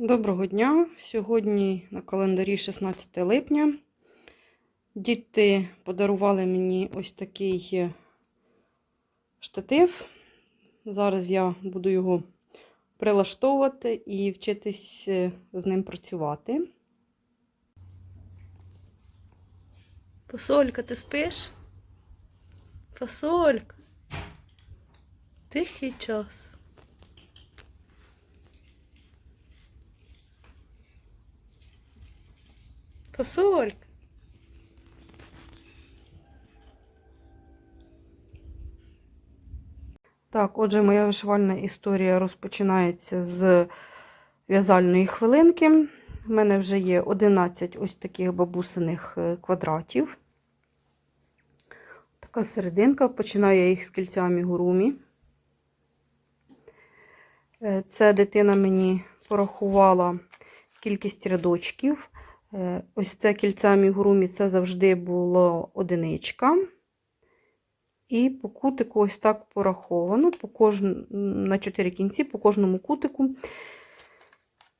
Доброго дня! Сьогодні на календарі 16 липня. Діти подарували мені ось такий е, штатив. Зараз я буду його прилаштовувати і вчитись е, з ним працювати. Посолька, ти спиш? Посолька. Тихий час. Посолька. Так, отже, моя вишивальна історія розпочинається з в'язальної хвилинки. У мене вже є 11 ось таких бабусиних е, квадратів. Така серединка, починаю я їх з кільцями гурумі. Е, Це дитина мені порахувала кількість рядочків. Е, Ось це кільця мігурумі, це завжди було одиничка. І по кутику ось так пораховано, по кожн... на 4 кінці, по кожному кутику.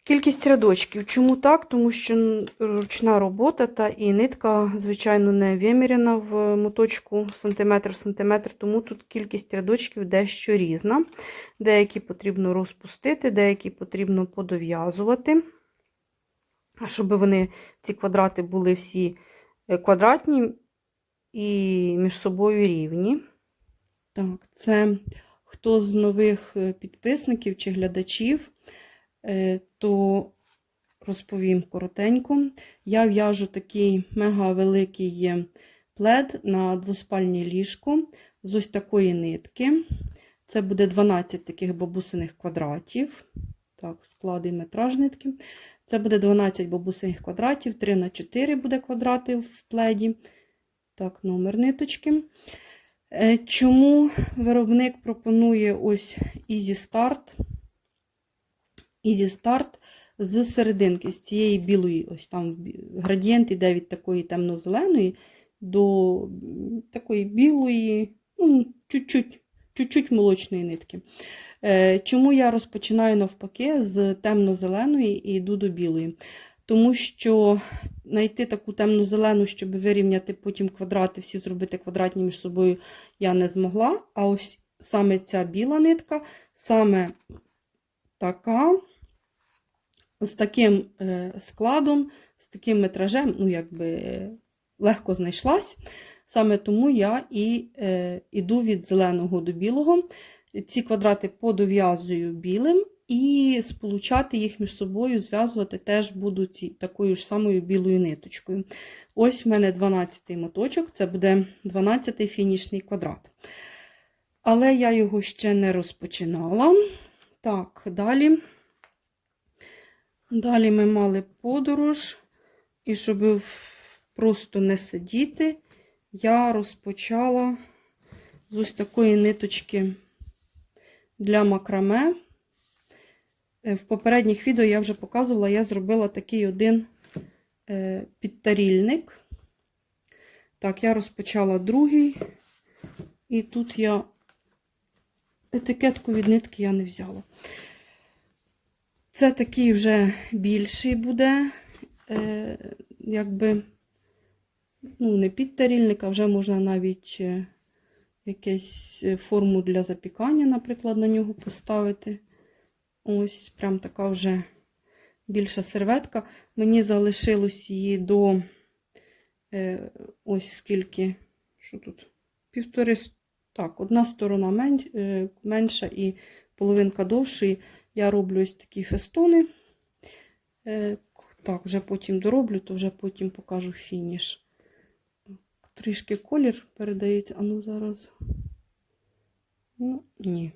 Кількість рядочків. Чому так? Тому що ручна робота та і нитка, звичайно, не виміряна в моточку сантиметр в сантиметр, тому тут кількість рядочків дещо різна. Деякі потрібно розпустити, деякі потрібно подов'язувати. А щоб вони, ці квадрати були всі е, квадратні і між собою рівні. Так, це хто з нових е, підписників чи глядачів, е, то розповім коротенько. Я в'яжу такий мега великий плед на двоспальне ліжко з ось такої нитки. Це буде 12 таких бабусиних квадратів. Так, склади метраж нитки. Це буде 12 бабусиних квадратів, 3 на 4 буде квадрати в пледі. Так, номер ниточки. Е, Чому виробник пропонує ось Easy Start? Easy Start з серединки, з цієї білої, ось там градієнт іде від такої темно-зеленої до такої білої, ну, чуть-чуть, чуть-чуть молочної нитки. Е, Чому я розпочинаю навпаки з темно-зеленої і йду до білої? Тому що знайти таку темно-зелену, щоб вирівняти потім квадрати, всі зробити квадратні між собою, я не змогла. А ось саме ця біла нитка, саме така, з таким е, складом, з таким метражем, ну, якби легко знайшлась. Саме тому я і е, іду від зеленого до білого. Ці квадрати подов'язую білим. І сполучати їх між собою, зв'язувати теж буду ці, такою ж самою білою ниточкою. Ось в мене 12-й моточок, це буде 12-й фінішний квадрат. Але я його ще не розпочинала. Так, далі. Далі ми мали подорож, і щоб просто не сидіти, я розпочала з ось такої ниточки для макраме. В попередніх відео я вже показувала, я зробила такий один е, підтарільник. Так, я розпочала другий, і тут я етикетку від нитки я не взяла. Це такий вже більший буде, е, якби, ну, не підтарільник, а вже можна навіть е, якусь форму для запікання, наприклад, на нього поставити. Ось прям така вже більша серветка. Мені залишилось її до е, ось скільки, що тут? Півтори, так, одна сторона мен, е, менша і половинка довшої. Я роблю ось такі фестони. Е, так, вже потім дороблю, то вже потім покажу фініш. Трішки колір передається, а ну зараз. Ну, ні.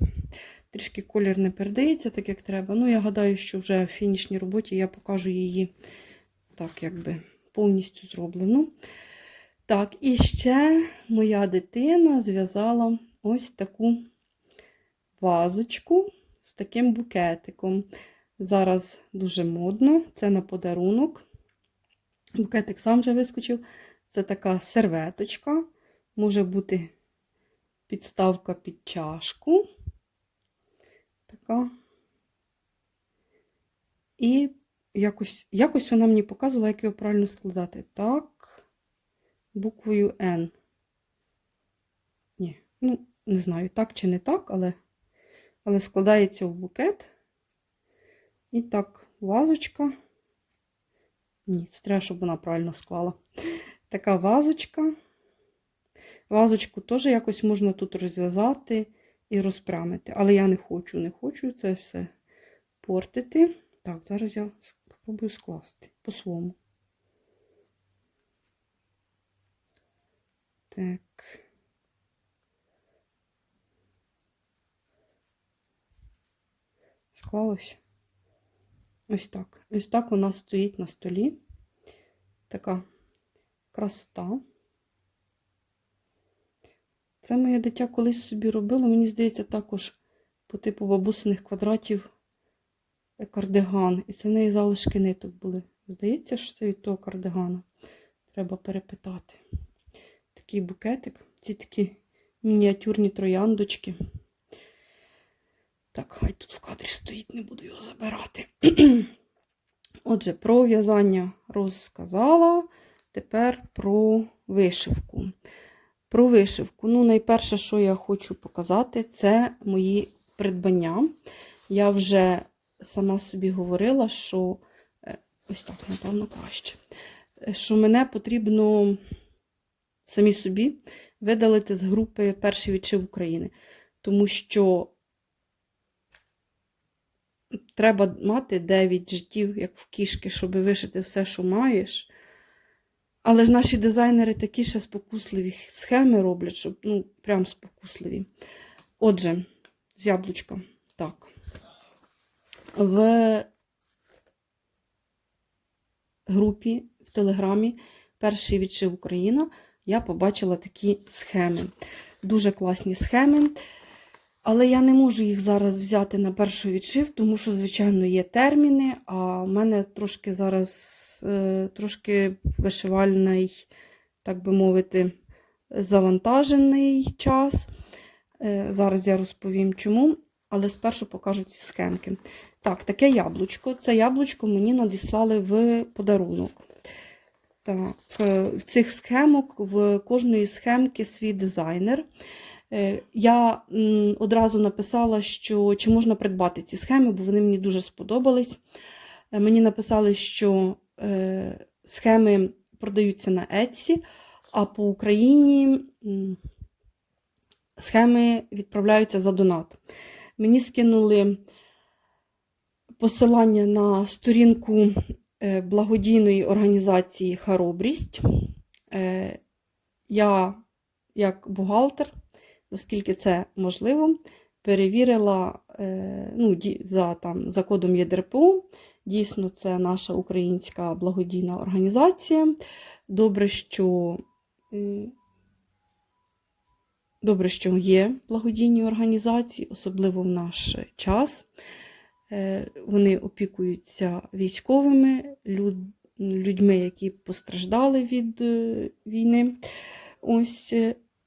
Трішки колір не передається, так як треба. Ну, я гадаю, що вже в фінішній роботі я покажу її так, якби повністю зроблену. Так, і ще моя дитина зв'язала ось таку вазочку з таким букетиком. Зараз дуже модно, це на подарунок. Букетик сам вже вискочив. Це така серветочка, може бути підставка під чашку. Така. І якось, якось вона мені показувала, як його правильно складати. Так, буквою N. Ні, ну, не знаю, так чи не так, але, але складається в букет. І так, вазочка. Ні, це треба, щоб вона правильно склала. Така вазочка. Вазочку теж якось можна тут розв'язати і розпрямити. Але я не хочу, не хочу це все портити. Так, зараз я спробую скласти по-своєму. Так. Склалося. Ось так. Ось так вона стоїть на столі. Така красота. Це моє дитя колись собі робило. Мені здається, також по типу бабусиних квадратів кардиган. І це в неї залишки ниток були. Здається, що це від того кардигана. Треба перепитати. Такий букетик. Ці такі мініатюрні трояндочки. Так, хай тут в кадрі стоїть, не буду його забирати. Отже, про в'язання розказала. Тепер про вишивку. Про вишивку. Ну, найперше, що я хочу показати, це мої придбання. Я вже сама собі говорила, що е, ось так, напевно, краще. е, Що мене потрібно самі собі видалити з групи Перший відчив України. Тому що треба мати 9 життів, як в кішки, щоб вишити все, що маєш. Але ж наші дизайнери такі ще спокусливі схеми роблять, щоб, ну, прям спокусливі. Отже, з яблучка. Так. В групі в Телеграмі Перший відшив Україна я побачила такі схеми. Дуже класні схеми. Але я не можу їх зараз взяти на перший відшив, тому що, звичайно, є терміни, а в мене трошки зараз е, трошки вишивальний, так би мовити, завантажений час. Е, зараз я розповім чому, але спершу покажу ці схемки. Так, таке яблучко. Це яблучко мені надіслали в подарунок. Так, е, в цих схемок, в кожної схемки свій дизайнер. Е, Я одразу написала, що чи можна придбати ці схеми, бо вони мені дуже сподобались. Е, Мені написали, що е, схеми продаються на Etsy, а по Україні схеми відправляються за донат. Мені скинули посилання на сторінку благодійної організації Харобрість. Е, Я, як бухгалтер, наскільки це можливо, перевірила е, ну, за, там, за кодом ЄДРПУ. Дійсно, це наша українська благодійна організація. Добре, що, е, добре, що є благодійні організації, особливо в наш час. Е, Вони опікуються військовими, люд- людьми, які постраждали від війни. Ось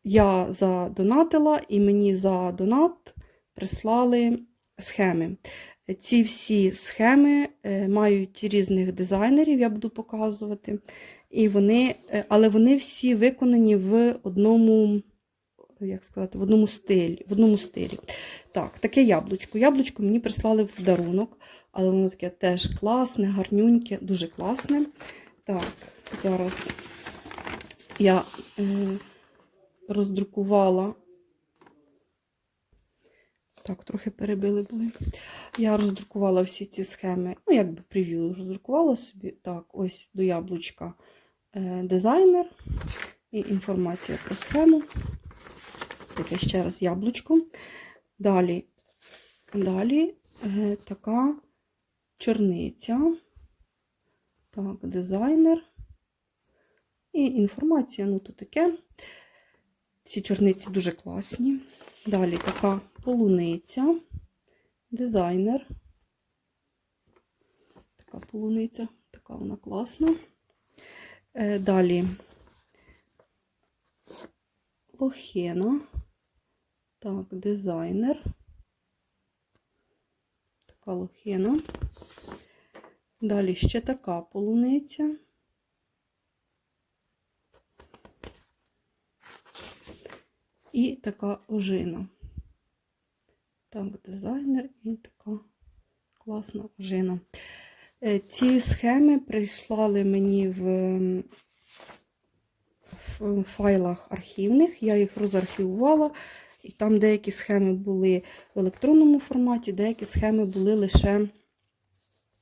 я задонатила, і мені за донат прислали схеми. Ці всі схеми е, мають різних дизайнерів, я буду показувати. І вони, е, але вони всі виконані в одному, як сказати, в одному стилі. В одному стилі. Так, таке яблучко. Яблучко мені прислали в дарунок, але воно таке теж класне, гарнюньке, дуже класне. Так, зараз я е, роздрукувала. Так, трохи перебили були. Я роздрукувала всі ці схеми. Ну, якби прев'ю роздрукувала собі. Так, ось до яблучка е, дизайнер і інформація про схему. Таке ще раз яблучко. Далі, далі е, така чорниця. Так, дизайнер. І інформація, ну то таке. Ці чорниці дуже класні. Далі така полуниця, дизайнер. Така полуниця, така вона класна. Е, Далі лохена. Так, дизайнер. Така лохена. Далі ще така полуниця. І така ожина. Так, дизайнер і така класна ожина. Е, Ці схеми прислали мені в, файлах архівних. Я їх розархівувала. І там деякі схеми були в електронному форматі, деякі схеми були лише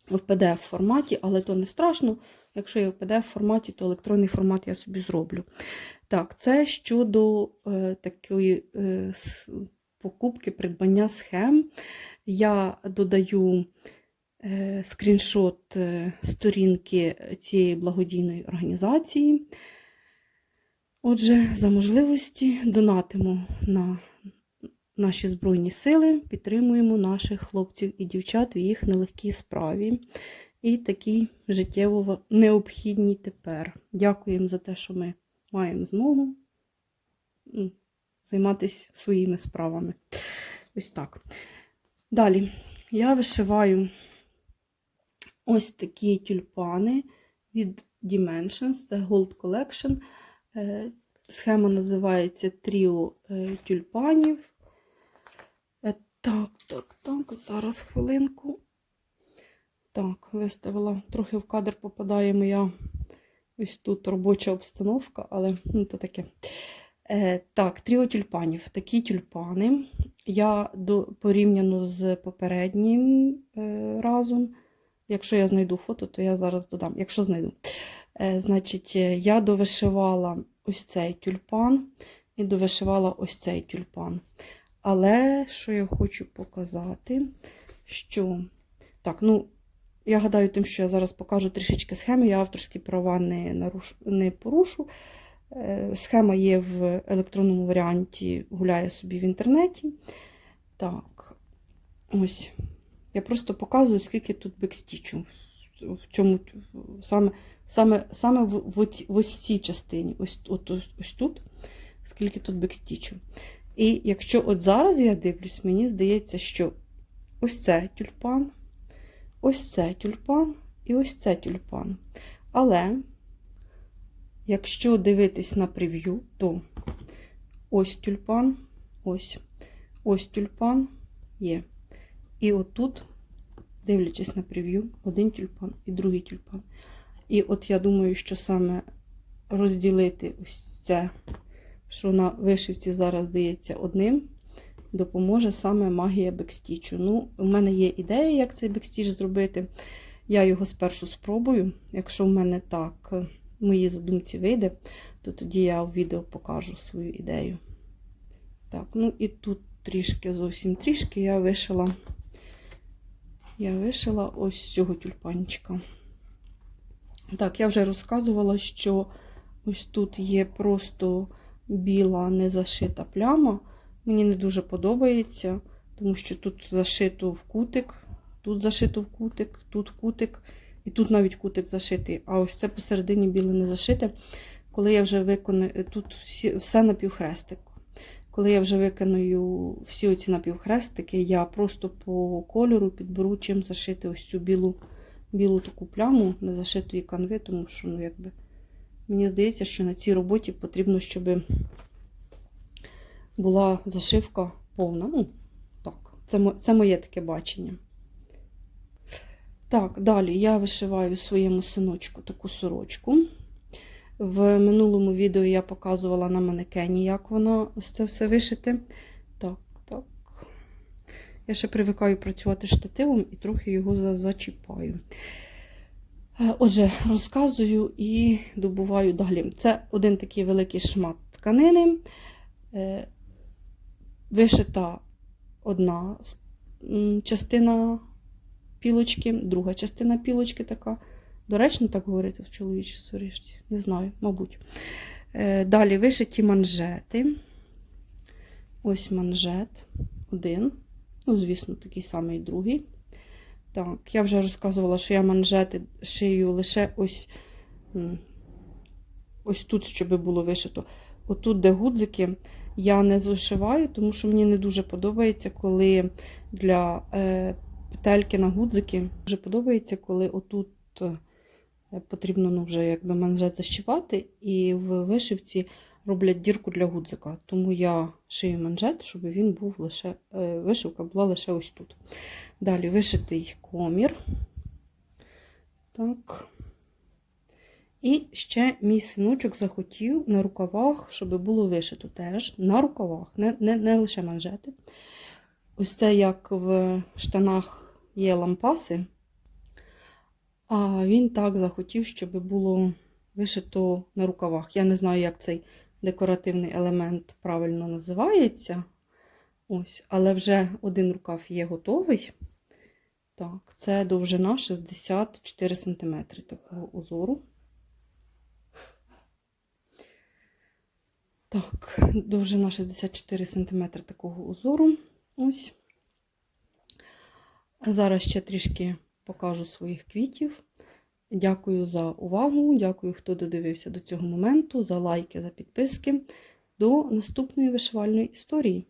в PDF форматі, але то не страшно. Якщо є в PDF форматі, то електронний формат я собі зроблю. Так, це щодо е, такої е, покупки, придбання схем. Я додаю е, скріншот е, сторінки цієї благодійної організації. Отже, за можливості донатимо на наші Збройні Сили, підтримуємо наших хлопців і дівчат в їх нелегкій справі і такій життєво необхідній тепер. Дякуємо за те, що ми маємо змогу займатися своїми справами. Ось так. Далі я вишиваю ось такі тюльпани від Dimensions, це Gold Collection. Е, Схема називається Тріо е, тюльпанів. Е, Так, так, так, зараз хвилинку. Так, виставила. Трохи в кадр попадає моя ось тут робоча обстановка, але ну, то таке. Е, так, тріо тюльпанів. Такі тюльпани. Я до, порівняно з попереднім е, разом. Якщо я знайду фото, то я зараз додам. Якщо знайду. Е, значить, е, я довишивала ось цей тюльпан і довишивала ось цей тюльпан. Але що я хочу показати, що так, ну, я гадаю, тим, що я зараз покажу трішечки схеми, я авторські права не, наруш... не порушу. Е, Схема є в електронному варіанті, гуляє собі в інтернеті. Так, ось. Я просто показую, скільки тут бекстічу. В цьому, саме, саме, саме в, оці- в ось цій частині, ось, от, ось, ось тут, скільки тут бекстічу. І якщо от зараз я дивлюсь, мені здається, що ось це тюльпан, ось це тюльпан і ось це тюльпан. Але якщо дивитись на прев'ю, то ось тюльпан, ось, ось тюльпан є. І отут, дивлячись на прев'ю, один тюльпан і другий тюльпан. І от я думаю, що саме розділити ось це, що на вишивці зараз здається одним, допоможе саме магія бекстічу. Ну, у мене є ідея, як цей бекстіч зробити. Я його спершу спробую. Якщо в мене так е, в моїй задумці вийде, то тоді я в відео покажу свою ідею. Так, ну і тут трішки, зовсім трішки я вишила. Я вишила ось цього тюльпанчика. Так, я вже розказувала, що ось тут є просто біла незашита пляма. Мені не дуже подобається, тому що тут зашито в кутик, тут зашито в кутик, тут кутик, і тут навіть кутик зашитий. А ось це посередині біле не зашите. Коли я вже виконую, тут всі, все напівхрестик. Коли я вже виконую всі оці напівхрестики, я просто по кольору підберу чим зашити ось цю білу, білу таку пляму незашитої канви, тому що, ну, якби, мені здається, що на цій роботі потрібно, щоб була зашивка повна. Ну, так, це, це моє таке бачення. Так, далі я вишиваю своєму синочку таку сорочку. В минулому відео я показувала на манекені, як воно ось це все вишити. Так, так. Я ще привикаю працювати штативом і трохи його зачіпаю. Е, Отже, розказую і добуваю далі. Це один такий великий шмат тканини. Вишита одна частина пілочки, друга частина пілочки така. Доречно так говорити в чоловічій сорочці? Не знаю, мабуть. Е, Далі вишиті манжети. Ось манжет один. Ну, звісно, такий самий другий. Так, я вже розказувала, що я манжети шию лише ось, ось тут, щоб було вишито. Отут, де гудзики, я не зашиваю, тому що мені не дуже подобається, коли для е, петельки на гудзики. Дуже подобається, коли отут е, потрібно ну, вже якби манжет защіпати, і в вишивці роблять дірку для гудзика. Тому я шию манжет, щоб він був лише, е, вишивка була лише ось тут. Далі вишитий комір. Так. І ще мій синочок захотів на рукавах, щоб було вишито теж. На рукавах, не, не, не лише манжети. Ось це як в штанах є лампаси. А він так захотів, щоб було вишито на рукавах. Я не знаю, як цей декоративний елемент правильно називається. Ось, але вже один рукав є готовий. Так, це довжина 64 см такого узору. Так, довжина 64 см такого узору. Ось. Зараз ще трішки покажу своїх квітів. Дякую за увагу. Дякую, хто додивився до цього моменту, за лайки, за підписки. До наступної вишивальної історії.